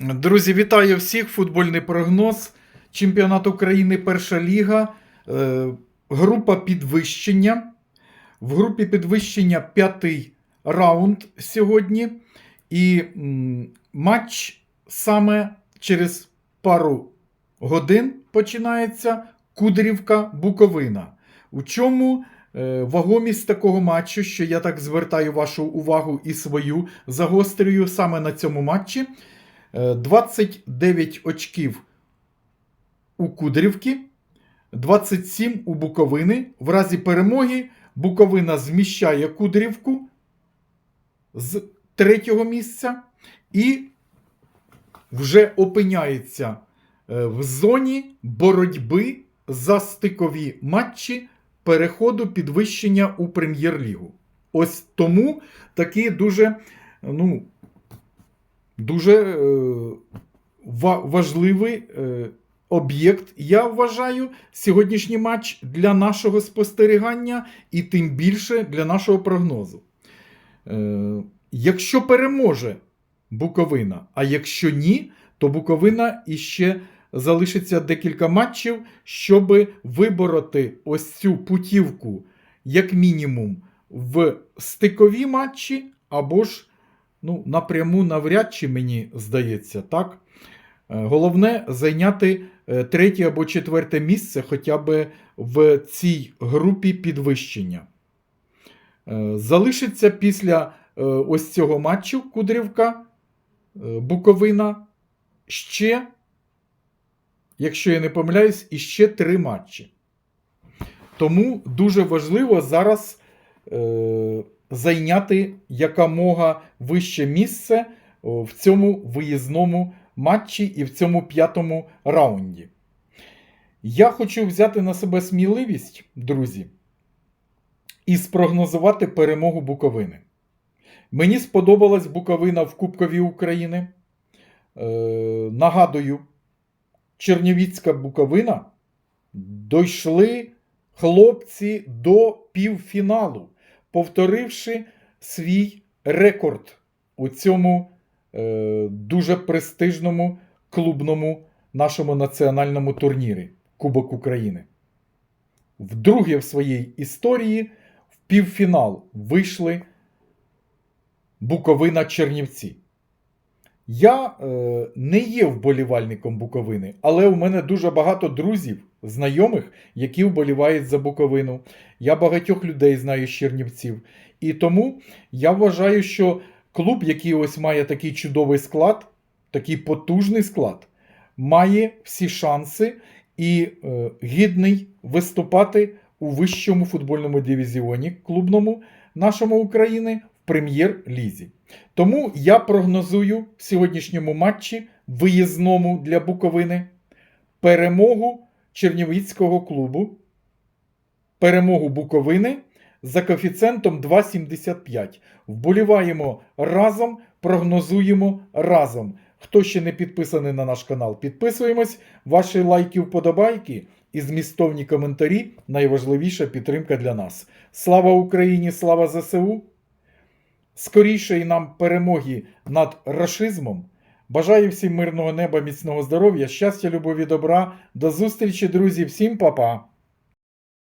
Друзі, вітаю всіх! Футбольний прогноз. Чемпіонат України Перша Ліга. Е, Група підвищення. В групі підвищення п'ятий раунд сьогодні. І матч саме через пару годин починається Кудрівка Буковина. У чому е, вагомість такого матчу, що я так звертаю вашу увагу і свою загострюю саме на цьому матчі. Е, 29 очків у Кудрівки, 27 у Буковини. В разі перемоги Буковина зміщає Кудрівку з третього місця і вже опиняється е, в зоні боротьби за стикові матчі переходу підвищення у прем'єр-лігу. Ось тому такий дуже, ну, дуже е, важливий е, об'єкт, я вважаю, сьогоднішній матч для нашого спостерігання і тим більше для нашого прогнозу. Е, якщо переможе Буковина, а якщо ні, то Буковина іще залишиться декілька матчів, щоб вибороти ось цю путівку, як мінімум, в стикові матчі, або ж ну, напряму навряд чи мені здається, так? Е, Головне зайняти е, третє або четверте місце хоча б в цій групі підвищення. Е, Залишиться після ось цього матчу Кудрівка, Буковина ще, якщо я не помиляюсь, іще три матчі. Тому дуже важливо зараз зайняти якомога вище місце в цьому виїзному матчі і в цьому п'ятому раунді. Я хочу взяти на себе сміливість, друзі, і спрогнозувати перемогу Буковини. Мені сподобалась Буковина в Кубкові України. Е, нагадую, Чернівецька Буковина дійшли хлопці до півфіналу, повторивши свій рекорд у цьому е, дуже престижному клубному нашому національному турнірі Кубок України. Вдруге в своїй історії в півфінал вийшли Буковина Чернівці. Я е, не є вболівальником Буковини, але у мене дуже багато друзів, знайомих, які вболівають за Буковину. Я багатьох людей знаю з Чернівців. І тому я вважаю, що клуб, який ось має такий чудовий склад, такий потужний склад, має всі шанси і е, гідний виступати у вищому футбольному дивізіоні клубному нашому України прем'єр-лізі. Тому я прогнозую в сьогоднішньому матчі виїзному для Буковини перемогу Чернівецького клубу, перемогу Буковини за коефіцієнтом 2,75. Вболіваємо разом, прогнозуємо разом. Хто ще не підписаний на наш канал, підписуємось. Ваші лайки, вподобайки і змістовні коментарі найважливіша підтримка для нас. Слава Україні! Слава ЗСУ! Скорішої нам перемоги над рашизмом. Бажаю всім мирного неба, міцного здоров'я, щастя, любові, добра. До зустрічі, друзі, всім па-па!